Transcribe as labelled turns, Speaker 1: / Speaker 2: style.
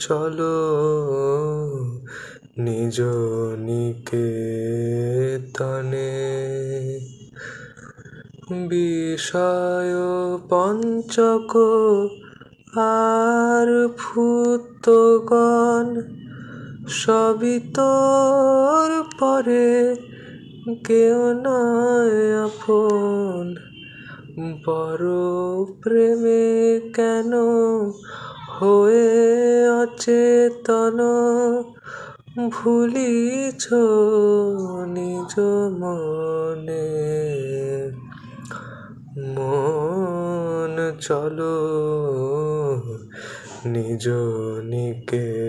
Speaker 1: চলো নিজ নিকেতনে বিষয় পঞ্চক আর ভূতগণ সবই তোর পরে, কেউ নয় আপন। বড় প্রেমে কেন হয়ে অচেতন ভুলিছ নিজ মনে। মন চলো নিজ নিকেতনে।